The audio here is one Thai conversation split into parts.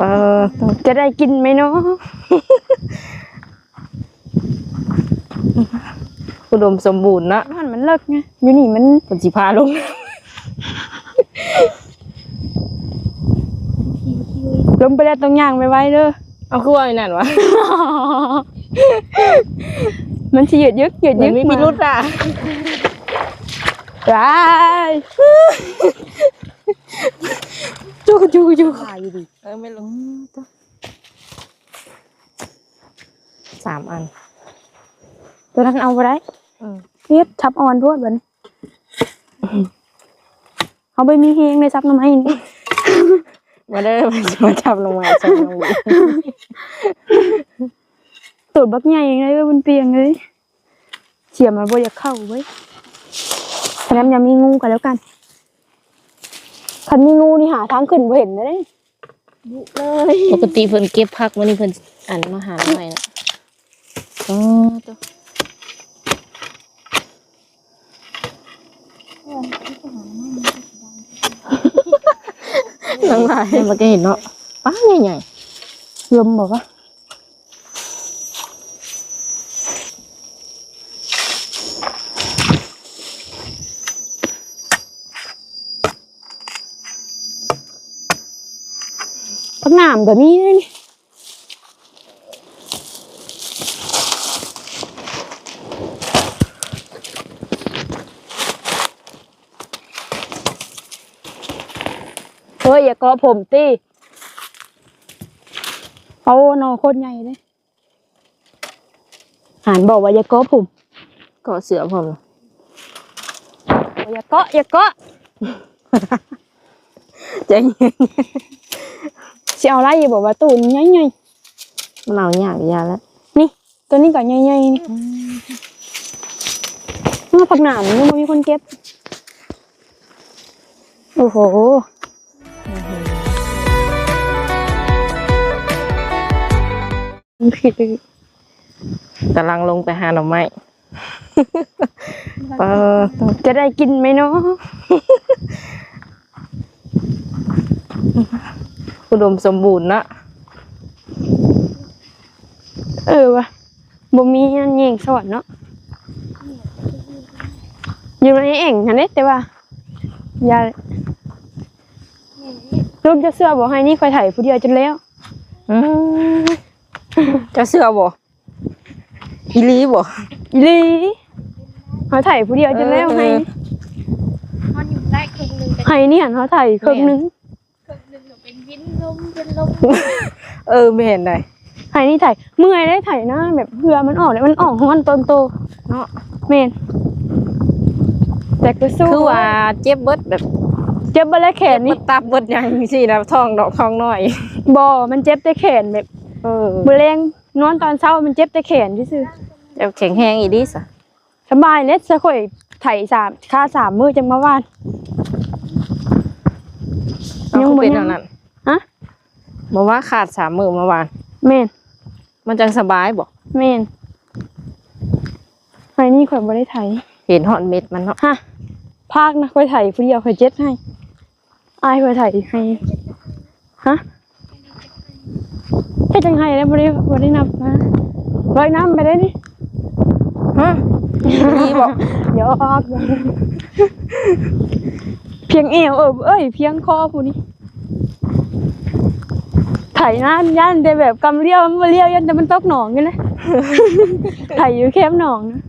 เออจะได้กินไหมเนาะอุดมสมบูรณ์เนาะมันมันเลิกไงอยู่นี่มันผลสิพาลงลงไปแล้วตรงย่างไปไว้เด้อเอาคือว่าไอ้นั่นวะมันสิหยุดยึกหยุดเหมืยึอนกมีพิรุษอะร้าย จูจูจูขายอยู่ดิเออไม่ลงสามอัน ตัวนั้นเอาไปได้อืมเฮ็ดทับอ่อนพวดบัดนเอาไปมีเฮงในซับหน้ำไม้นี่มาได้อมันจะมาจับลงมาใช่ลงมาตูดบักใหญ่ยังไงเว้ยบนเตียงเลยเสียมันบ่อยากเข้าเว้ยฉะนั้นอย่ามีงูกันแล้วกัน คันมีงูนี่หาทางขึ้นบ่เห็นเลยบุเลยปกติเพิ่นเก็บพักวันนี้เพิ่นอันมาหาใหม่นะอ๋อตัวนังลายมันก็เห็นเนาะป้าใหญ่ลมบอกว่า พักหนามก็มีเลยนี่เฮ้ยอย่าเกาะผมตีเอาหนอโคตรใหญ่เลยหานบอกว่าอย่าเกาะผมๆเกาะเสือผมอย่าเกาะอย่าเกาะใจเย็น สิเอาไรอย่าบอกว่าตูนใหญ่ใหญ่มันเอายากยาแล้วๆนี่ ตัวนี้ก็ใหญ่ใหญ่ๆนี่เมื่อผักหนามยังไม่มีคนเก็บ โอ้โห ผิดเลยกำลังลงไปหาหน่อไม้ เออจะได้กินไหมเนาะ อุดมสมบูรณ์เนาะเออวะบ่มีอันยิงสวรรค์เนาะอยู่ในเอ่งเห็นไหมแต่ว่าอย่าลูกจะเสื้อบอกให้นี่คอยถ่ายผู้เดียวจนแล้วอืมเจะเสือบ่อีหลีบ่อีหลีเขาถ่ายผู้เดียวจนแล้วเออให้มันอยู่ได้ครึ่งหนึ่งแต่ให้นี่หันเขาถ่ายครึ่งหนึง ครึ่งหนึ่งก็เป็นวิน ลมเป็นลมเออไม่เห็นได้ให้นี่ถ่ายเมื่อยได้ถ่ายหน้าแบบเพื่อมันออกเลยมันออกของมันตอนโตเนาะเมนแต่ก็สู้คือว่าเจ็บเบิดแบบ เจ็บบ่และแขนมันี่นตับเบิดหยังสินะท้องดอกท้องน้อยบ่มันเจ็บแต่แขนแบบเออมือแรงนอนตอนเช้ามันเจ็บแต่แขนที่ซื่อจะแข็งแห้งอีดิสะสบายเล็ดซะข่อยไถสามค่าสามมือจังมาว่านเอายังคือบ่เป็นยัอังนนั้นฮะ บอกว่าขาดสามมือเมื่อวานเมนมันจังสบายบอกเมนไอ้นี่ข่อยบ่ได้ไถเห็นหอนเม็ดมันเนาะฮะภาคนะข่อยไถผู้เดียวข่อยเจ็ดให้อายข่อยไถให้ฮะแค่จังให้แล้วบ่ได้บ่ได้นับนะร้อยน้ำไปได้นี่ฮะอีบอกเดี๋ยวออกเพียงเอวเออเอ้ยเพียงคอผู้นี้ ไถน้ำยันแต่แบบกำเลี้ยวมันบ่เลี้ยวยันแต่มันตกหนองอยู่เลยไถอยู่แคมป์หนองนะ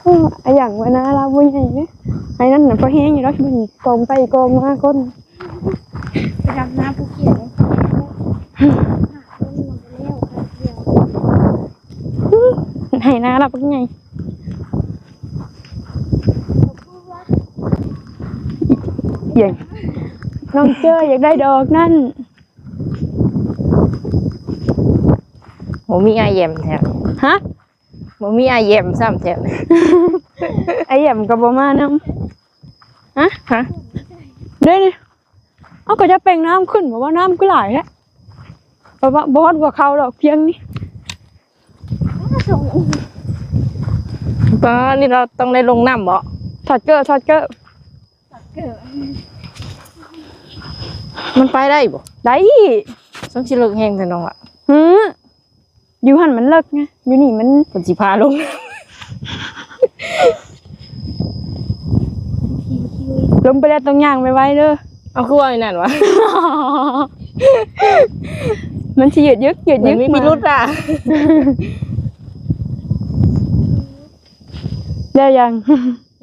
โอ้ไออย่างวันน่ารักบุญใหญ่เนี่ยไอ้นั่นน่ะพอแห้งอยู่แล้วมันกองไปกองมาก้นไปดำน้ำภูเก็ตเลยหาต้นลงไปเลี้ยวครับเดียวไห้น่ารักบุญใหญ่ พูดว่า อย่างน้องเจออยากได้ดอกนั่นโมมีอาแยมแถวฮะโมมีอาแยมซ้ำแถวไอแหย่มกับบมาน้ำฮะฮะเด้นี่เอาก็จะเป่งน้ำขึ้นบอกว่าน้ำก็หลายแล้วบอกว่าบอสกว่าเขาดอกเพียงนี่ส่งตอนนี้เราต้องได้ลงน้ำบ่ถอดเกอร์ถอดเกอร์ตัดเเกิด มันไปได้บ่ได้ต้องสิเลิกแห้งแต่น้องอะหืออยู่หันมันเลิกไงอยู่นี่มันเพิ่นสิพาลงขี่คิวลงไปแล้วตรงย่างไปไว้เด้อเอาคือว่าไอ้นั่นวะมันสิหยุดยึกหยุดมัยึนกมีพิรุธอะได้ยัง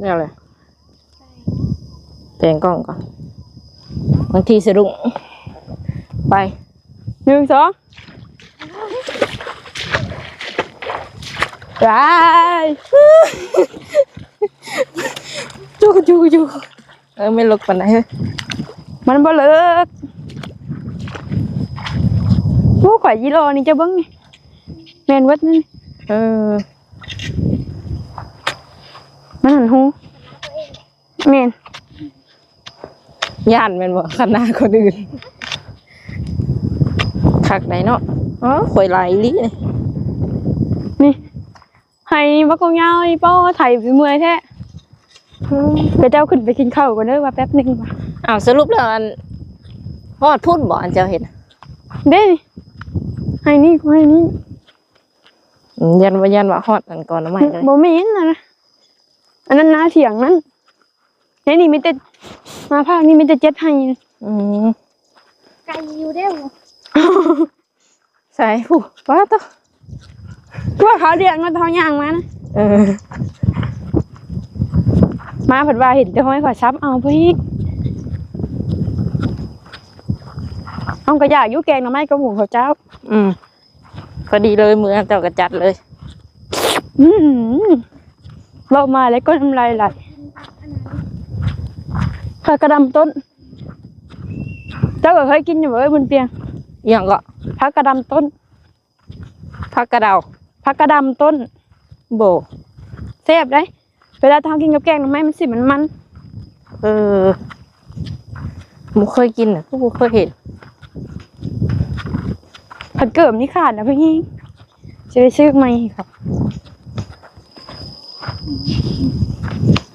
นี่เอาเลย แปลงกล้องก่อนบางทีสะดุ้งไปหนึ่งสองไปจูจูจูเออไม่ลกปานไหนเฮ้ยมันบ่เลิกโอ้ข่อยยีโรนี่จะเบิ้งนี่แมนวัดนั่นเออมันหันหูแมน ย่านแมันบ่ขนาคนอื่นคักไหนเนาะอ๋อข่อยไหลายอีหลิเลยนี่ให้บักกงยาวนี่เป้าไถไปเมื่อยแท้เดี๋ยวเจ้าขึ้นไปกินข้าวก่อนเด้อว่าแป๊บหนึงว่ะอ้าวสรุปแล้วอันฮอดพูดบ่อันเจ้าเห็นเด้นี่ให้นี่ก็ให้นี่อืมยันว่ายันว่าฮอดอันก่อนเอาใหม่เลยบ่มีเห็นนะนะอันนั้นนาเถียงนั้นในนี่มีแต่ มาภาคนี้มีแต่เจ็ดให้นะอืมไก่อยู่ได้บ่ใส่ผู้ว้าต่อก็ว่าเขาเรียกมาเทายางมานะเออ มาผัดว่าเห็นจะห้อยขอซับเอาพี่เอากระยากอยุแกงหน่อไม้กระหมูเขาวเจ้า อืมพอดีเลยมือเจ้ากระจัดเลย อืมเรามาแล้วก็น้ำลายไหล ผักกระดำต้น เจ้าก็เคยกินอยู่เว้ยบนเตียงอหย่างก็ผักกระดำต้นผักกระเดาผักกระดำต้น โบแซ่บได้เวลาทำกินกับแกงหน่อไม้มันสิมันมัน เออมุเคยกินอะกูบ่เคยเห็น ผัดเกิมนี่ขาดนะพี่จะไปซื้อไหมครับ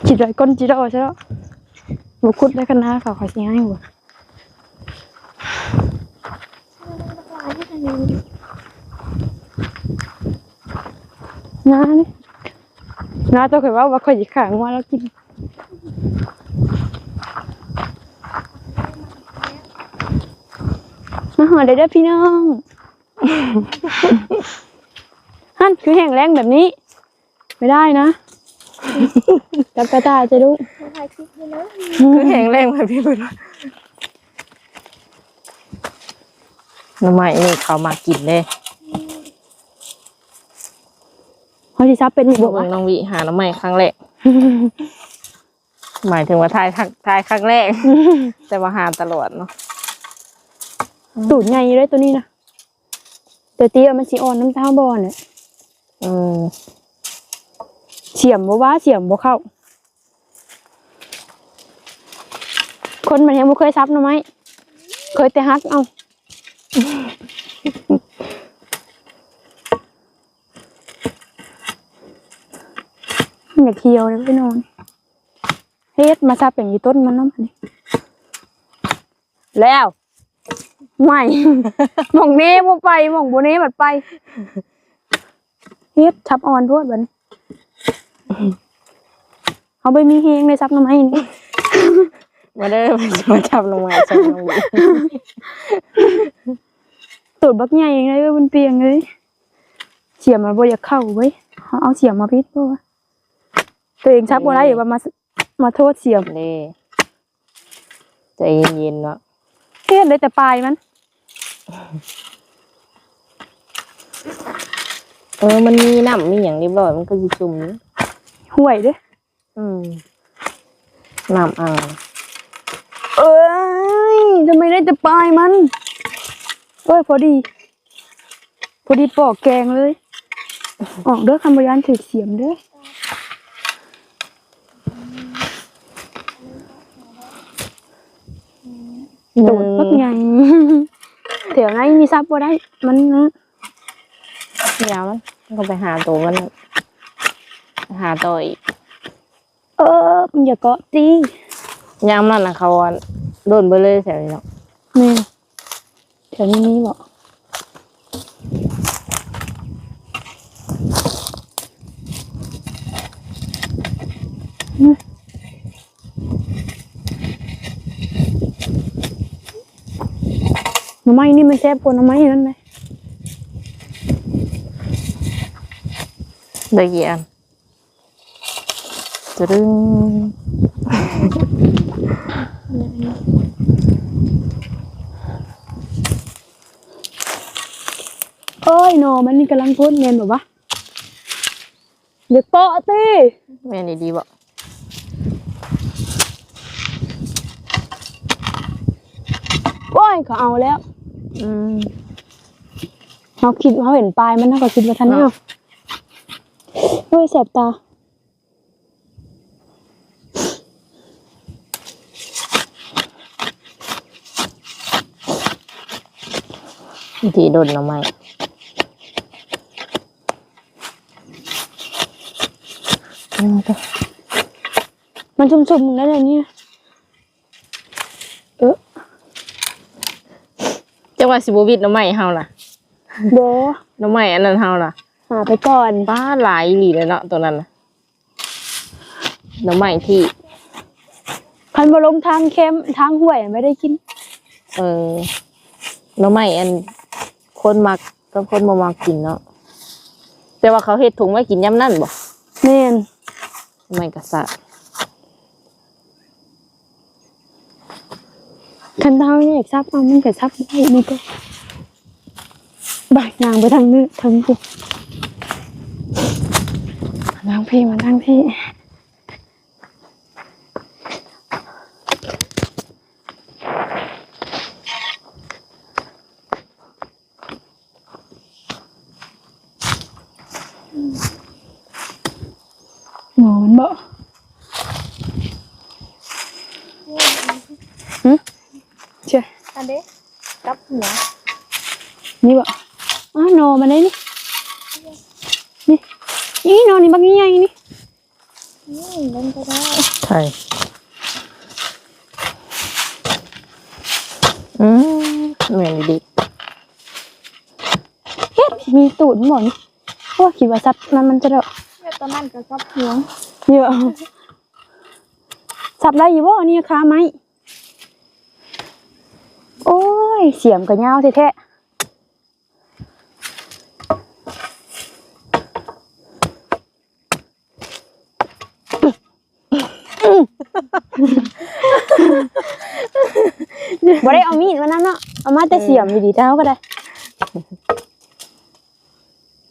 จิตไรก้นจิตเอาใช่แล้ว บุคุดได้คณะเขาขอสิให้หัวร้านที่ทางนี้น้านี่น้าตัวเคยว่าว่าคอยจิขางว่าแล้วกินมาหอได้เด้อพี่น้องฮั่นคือแห้งแรงแบบนี้ ไม่ได้นะ จับกระตายจะลูกมาถ่ายคลิปอยู่นะคือแห้งแรงแบบพี่เพิ่นว่าหน้ำไม้นี่เขามากินเลยเขาที่ซับเป็นอีกบบออกกว่าน้องวิหาหน้ำไม้ครั้งแรกหมายถึงว่าทายครั้งทายครั้งแรก แต่ว่าหาตลอดเนาะตูดใหญ่เลยตัวนี้นะแต่เตี้ยมันสีอ่อนน้ำตาบอลเนี่ยอืม เฉียมบ่ว่าเฉียมบ่เข้า คนมันยังบ่เคยซับหน่อไม้เคยแต่ฮักเอาอย่าเคียวเลยพี่นอนเฮ็ดมาซับอย่างนี้ต้นมันเน้ำนี่แล้วไม่หม่องเนี้บ่ไปหม่องบ่นี้บัดไปเฮ็ดทับอ่อนโพดบัดนี้ เอาไปมีเฮงเลยซับหน้ำไม้นี่มาได้ไปมาจับลงมาจับน้องวิตูดบักใหญ่ยังไงเว้ยบนเปียงเลยเสียมมันบ่อยากเข้าเว้ยเอาเอาเสียมมาพิษบ่วะตัวเองซับบ่ได้อย่ามามามาโทษเสียมเด้ใจเย็นๆเนาะเฮ็ดได้แต่ปลายมัน เออมันมีน้ำมีอย่างเรียบร้อยมันก็จะจุ่มอยู่ ห่วยเด้ออืมน้ำอ่างเอ้ยทำไมได้แต่ปลายมันเอ้ยพอดี พอดีปอกแกงเลย ออกเด้อคำบริยานถือเสียมเด้อโดดพักใหญ่เดี๋ยวไงมีซับบ่ได้ มันนะเดี๋ยวมันมันก็ไปหาตัวมันไป หาตัวอีกเออมึงอย่าเกาะตียามนั่นน่ะเขาอะโดนไปเลยแถวนี้เนาะแม่แถวนี้มีบ่อืมหน่อไม้นี่มันแซ่บกว่าหน่อไม้นั่นไหมได้กี่อัน จะดึงเอ้ยหนอมันนี่กำลังพ่นเมนแบบว่าเด็กเปาะตีแม่นี่ดีบ่โอ้ยเขาเอาแล้ว อืมเขาคิดเขาเห็นปลายมันเขาก็คิดว่าทันเนี่ยเฮ้ยแสบตา ธีโดนหน่อไม้อืมก็มันชุ่มๆนั่นเลยเนี่ยเออจังหวะสิบวิทย์หน่อไม้เฮาล่ะโบหน่อไม้อันนั้นเฮาล่ะ หาไปก่อนป้าหลายอีหลีเลยเนาะตัวนั้นน่ะหน่อไม้ที่ คันบลงทางเข้มทางห้วยไม่ได้กิน เออหน่อไม้อัน คนมักกับคนบ่มักกินเนาะแต่ว่าเขาเฮ็ดถุงไว้กินย่ำนั่นบ่แน่นหน่อไม้กระสะคันเท้าเนี่ยซับเอามันก็ซับได้นี่ก็บ่ายนางไปทางนี้ทางพี่มาทางพี่มาทางพี่หมอมันบอกหึเชื่อ อันเด้ กับหัวนี่บ่อ้าวโนมาได้นี่นี่นี่โนนี่บักใหญ่ๆนี่นี่เล่นก็ได้ใช่อืมแม่นดีเฮ็ดมีตูดมันบ่นี่เพราะว่าคิดว่าซับนั้นมันจะได้เดี๋ยวตอนนั้นก็กับหัวนี่บ่ซับได้อยู่บ่นี่ค้าไม้โอ้ย เสียมก็ยาวแท้ๆบ่ได้เอามีดมานั่นเนาะเอามาแต่เสียมอยู่ดีเท่าก็ได้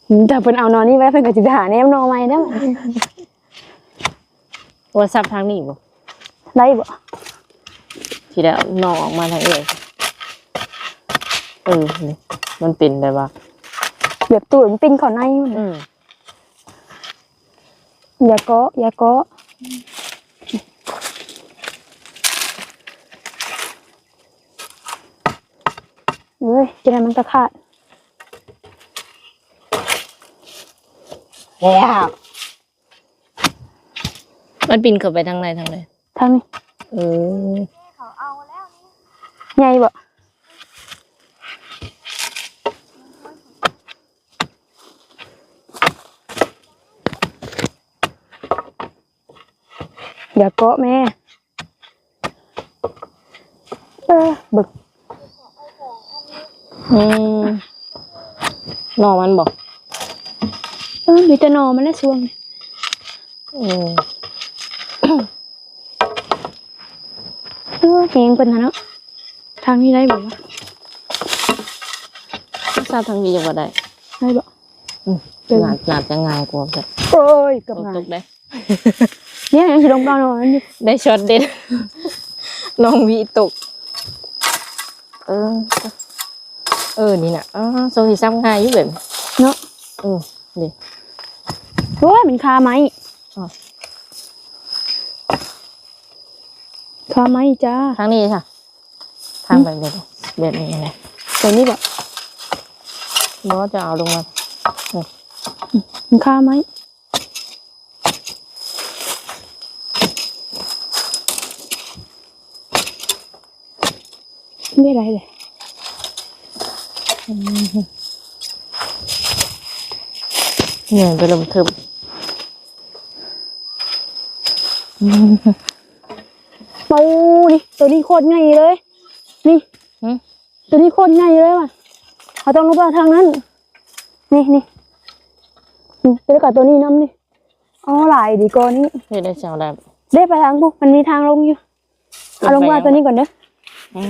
หืมแต่เพิ่นเอานอนนี่ไว้เพิ่นก็สิไปหาแนมนอใหม่แล้วว่าซับทางนี้บ่ได้บ่ทีแล้วนอกออกมาทางเอง เออนี่มันเป็นแบบว่าแบบตูดมันปิ้นเข้าในมันอืมอย่าเกาะอย่าเกาะเฮ้ยจะได้มันก็ขาดแล้วมันปินเข้าไปทางในทางในทางนี้เออ เขาเอาแล้วนี่ ใหญ่บ่ อย่าเกาะแม่ เออบึกอืมนอกมันบ่เออมีแต่หนอมันแล้วช่วงอืมเออเพลงเป็นนะเนาะทางนี้ได้บ่วะซับทางนี้จะบ่ได้ได้บ่อืมเป็นหนาดหนาดจะง่ายกว่าแต่โอ้ยเกับตกงาตนกได้ เนี่ยยังสิลงเปล่าเนาะอันนี้ได้ช็อตเด็ดน้องวีตก เออ เออ นี่น่ะอ๋อโซฮีซับง่ายอยู่แบบนี้เนาะเออนี่โอ้ยเป็นคาไม้อ๋อคาไม้จ้าทางนี้ค่ะ ทางแบบนี้แบบนี้ไงแต่นี่บ่บอสจะเอาลงมาเป็นคาไม้ ไม่ได้เลยเหนื่อยไปลมทึมปูนี่ตัวนี้โคตรใหญ่เลย นี่หึตัวนี้โคตรใหญ่เลยว่ะเขาต้องลงไปเอาทางนั้นนี่นี่นี่ตัวกับตัวนี้น้ำนี่อ๋อหลายดีกว่านี้เฮ็ดได้เจ้าได้ได้ไปทางปุ๊บมันมีทางลงอยู่เอาลงมาตัวนี้ก่อนเด้ออื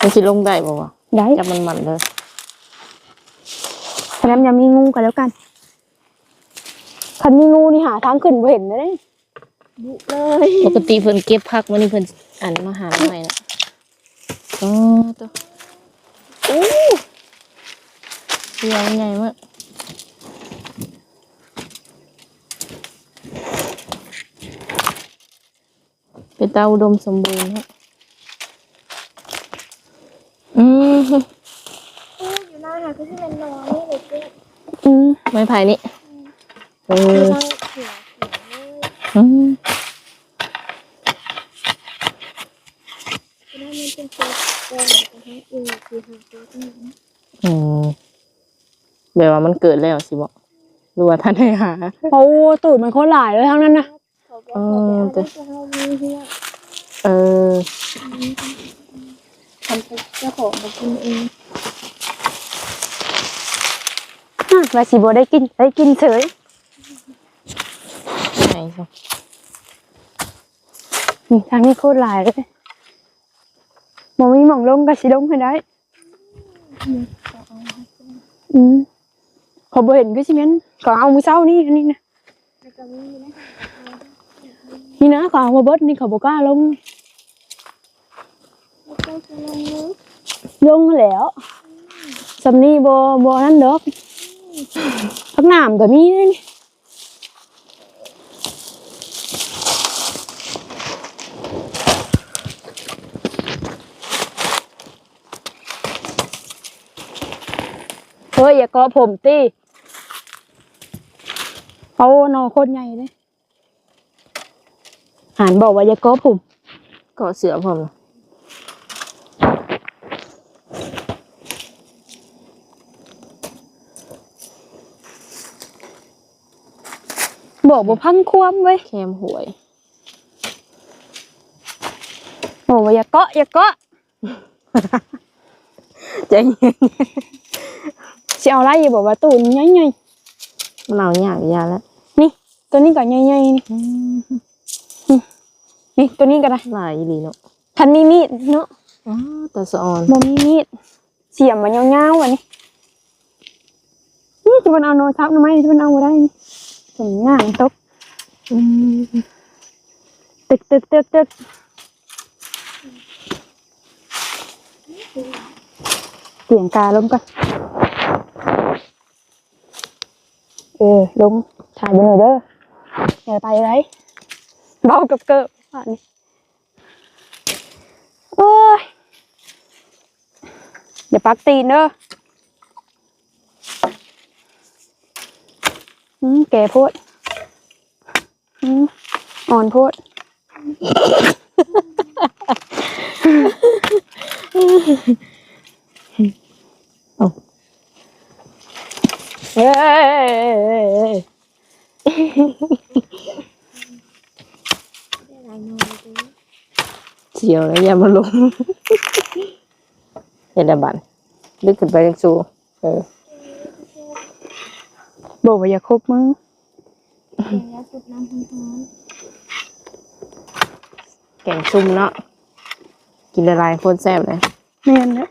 มมันสิลงได้บ่วะได้จับมันมันเลยฉะนั้นอย่ามีงูกันแล้วกันคันมีงูนี่หาทางขึ้นบ่เห็นเลยบุเลยปกติเพิ่นเก็บผักวันนี้เพิ่นอันมาหาใหม่น่ะอ๋อตัวอู้เสียงใหญ่มากเป็นตาอุดมสมบูรณ์ฮะอืม อู้อยู่หน้าหาคือที่มันนอนนี่เลยเจ๊อืมไม้ไผ่นี่เอคืออนั่งเขียวเขียวเลยอืมคือนั่นมันเป็นตัวแดงแต่ทั้งอือคือหาตัวที่นี่อืมแบบว่ามันเกิดแล้วสิบอกหรือว่าท่านให้หาโอ้ตูดมันโคตรหลายเลยทั้งนั้นนะเขาบอกเขาไปเอาได้จะเอามีเหี้ยเออ ทำเป็นเจ้าของมากินเองฮะว่าสิบ่ได้กินได้กินเฉยไหนสินี่ทางนี้โคตรหลายเลยบ่มีหม่องลงก็สิลงให้ได้อืมเขาบ่เห็นก็สิแม่นก็เอามื้อเช้านี่อันนี้นะแล้วก็มีนะนี่นะเขาเอามาเบิดนี่เขาบ่กล้าลงแล้วก็ จะลงมือลงแล้วสำนีบ่บ่นั่นดอกพักน้ำก็มีเลยนี่เฮ้ยอย่ากาะผมติเอาหนอโคตรใหญ่เลยหานบอกว่าอย่ากาะผมกาะเสือผม บอกว่าพังความไว้ยแคมหวย บอกว่าอย่าเกาะอย่าเกาะใจเย็นสิเอาอะไรอย่าบอกว่าตูนใหญ่มันเอายากยาแล้วๆนี่ ตัวนี้ก็ใหญ่ๆนี่นี่ตัวนี้ก็ได้หลายอีหลีเนาะทันมีมีดเนาะอ้าวตาสะออนบ่มีมีดเสียมมันยาวๆอันนี้นี่จะมันเอาโนทับหน่อยไหมจะมันเอาบ่ได้นี่ ผมง่างตกตึกตึกตึกตึกเสียงกาลงกันเออลงถ่ายไปหน่อยเด้ออย่าไปไรเบากับเกิบอะนี่โอ้ยอย่าปักตีนเด้ออืม แก่โพดอืมอ่อนโพดเอ้ยได้หลายนอนเลยเสียวแล้วอย่ามาลงเห็นแต่บันลึกขึ้นไปยังสูงเออ บอกว่าอย่าคบมึงแกงแล้วสุดน้ำร้อนแกงซุ่มเนาะกินละลายโคตรแซ่บเลยเนียนนะ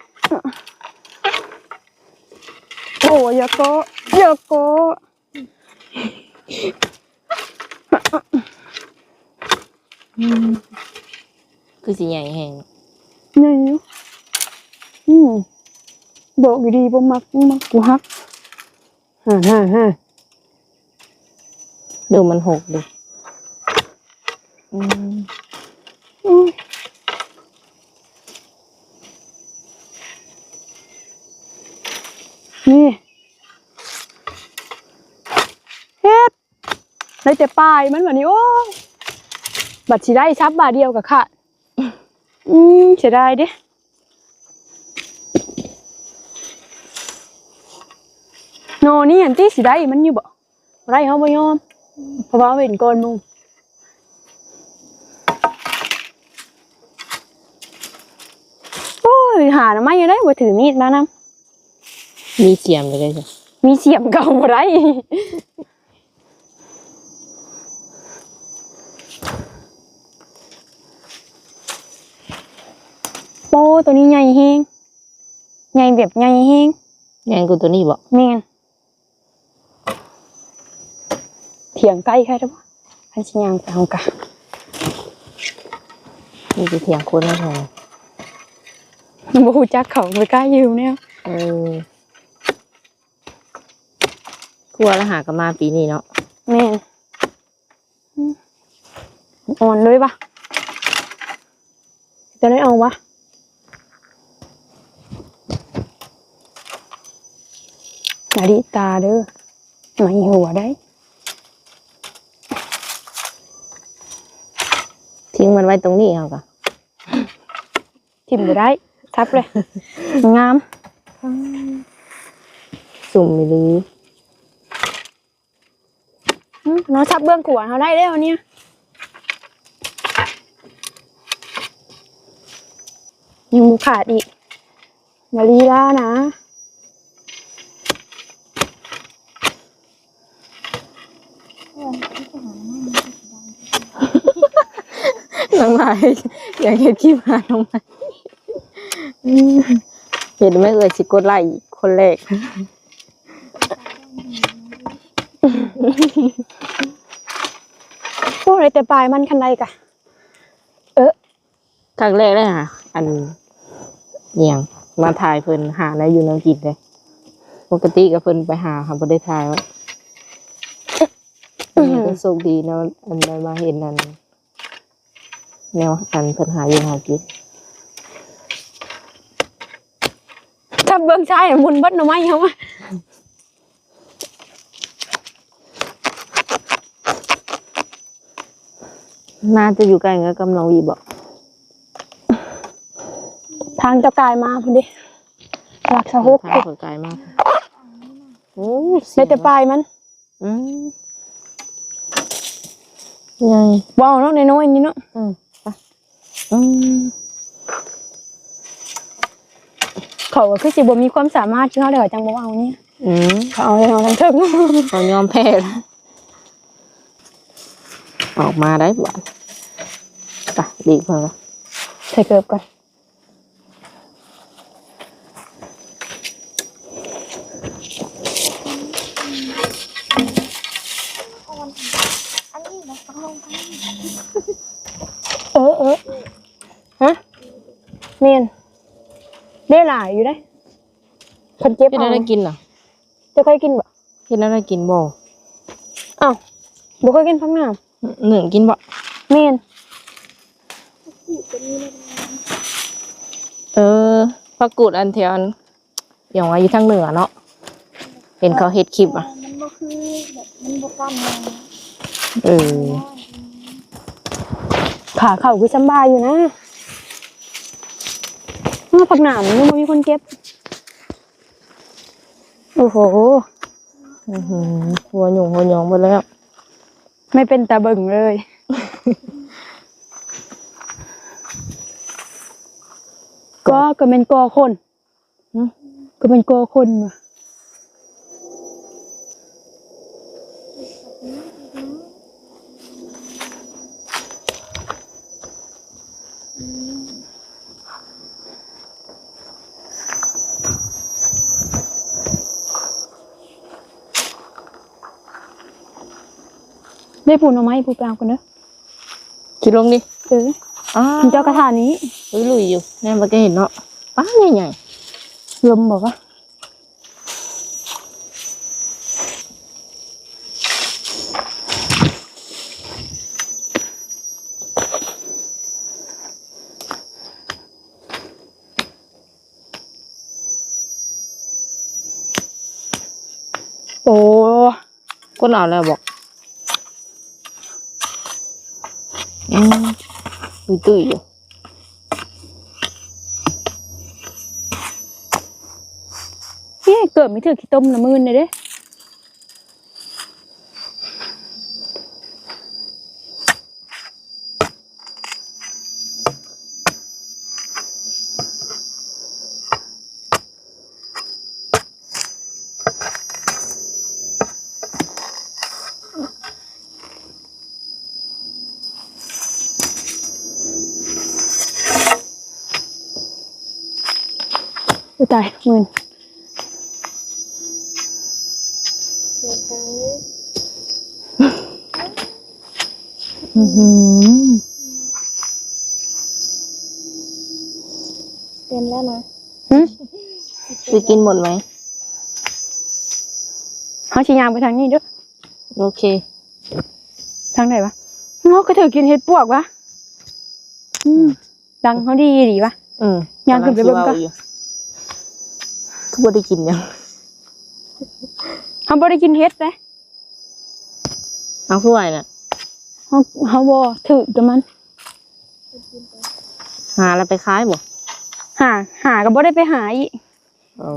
โอ้อย่าโกะอย่าโกะคือสีใหญ่แห้งนี่อืมบอกอยู่ดีบ่มักบ่มักกูฮัก ฮ่าฮ่าฮ่าดูมันหกดิอืมอืมนี่เฮ็ดได้แต่ปลายมันแบบนี้โอ้ยบัดสิได้ชับบาทเดียวกับค่ะ อืมเสียดายเด้ นนี่อันที่สิได้มันอยู่บ่ไรเฮาบ่ยอมเพราะว่าเห็นก่อนหมูโอ้ยหาหน่อไม้อยู่ได้บ่ถือมีดมานำมีเสียมเลยจ้ะมีเสียมเก่าบ่ได้โปตัวนี้ใหญ่แฮงใหญ่แบบใหญ่แฮงยังกูตัวนี้บ่แม่น เถียงใกล้แค่ได้ปะพันชิยางไปเอากะมีจะเถียงคนไม่พอบ่ฮู้จักเขาไปกล้ายืมเนี่ยเออครัวแล้วหากันมาปีนี้เนาะแม่นอืมอ่อนเลยปะจะได้เอาวะอย่าดีตาเด้อไม่หัวได้ ทิ้งมันไว้ตรงนี้เอากะทิมไปได้ทับเลย งามสุ่มมีลีอืมเนาะทับเบื้องขวานเขาได้แล้วเนี่ยยังมูขาดอีกอย่าลีลานะ น้องไม้อยากเห็นขี้มาน้องไม้อืมเห็นไหมเอ่ยสิกดไล่คนแรกพวกอะไรแต่ปลายมันคันใดกะครั้งแรกเลยค่ะ อันเนียงมาถ่ายเพิ่นหาในอยู่น้ำกินเลย ปกติกับเพิ่นไปหาค่ะบ่ได้ถ่ายไว่าอันนี้ก็โชคดีเนาะอันได้มาเห็นนั่น แนวอันเพิ่นหาอยู่หากินทับเบื้องซ้ายน่ะมุนเบิดหน่อไม้เขาอะน่าจะอยู่ใกล้กับกำลังวีบอกทางเจะกายมาพุ่นดิหลักสะฮกทางเขาไกลมากโอ้เสีได้ยงแต่ปลายมันอืมยังว้าวเนาะในน้อยๆนี่เนาะ อืมไปอืม เขาก็คือสิบ่มีความสามารถที่เขาเดี๋ยวจังบ่เอาเนี่ยอืมเขาเอาเอาทั้งเทิงเขายอมแพ้แล้วออกมาได้หวานไปดีกว่าละใส่เกิบก่อนอันนี้นะต้องลงกัน เออเออฮะ เมียนได้หลายอยู่ได้คนเจ็บเฮ็ดเอาอะไรกินเหรอจะเคยกินบ่เฮ็ดอะไรกินบ่อ้าวบ่เคยกินพักน้หนึ่งกินบ่ำเมียนเออผักกูดอันเทียนอย่างว่าอยู่ทางเหนือเนาะเห็นเขาเฮ็ดคลิปอะมันบ่คือแบบมันบ่กันเลยเออ ขาเข่าคือสำบายอยู่นะ อ้าวพักหนามยังบ่มีคนเก็บ โอ้โห อือหือหัวหยุ่งหัวหยองหมดแล้ว ไม่เป็นตาเบิ่งเลย ก็ก็เป็นกอคนหึ ก็เป็นกอคนว่ะ ปูหน่อไม้ปูไปเอากันเนอะคิดลงดิเอออ้ากินเจ้ากระถานี้ลุยลุยอยู่แน่มันก็เห็นเนาะป้าใหญ่ลมบอกว่าโอ้ๆก้นเอาแล้วบอก มีตุ้นอยู่เฮ้ยเกิดไม่ถือขี้ต้มน้มือเลยเด้ อุ้ยตายหมื่นเสียกลางเลยอื้อหือเต็มแล้วนะหึจะกินหมดไหมเขาชี้ยางไปทางนี้เด้อโอเค ทางไหนวะเขาก็ถือกินเห็ดปวกวะอืมดังเขาดีดีวะอืมย่างขึ้นไปเบิ่งก่อนทุก คนได้กินยังเขาบ่ได้กินเห็ดเลยเอาผู้ไหวน่ะเขาเขาบ่ถือกับมัน หาแล้วไปขายบ่หาหาก็บ่ได้ไปหาอีก เอา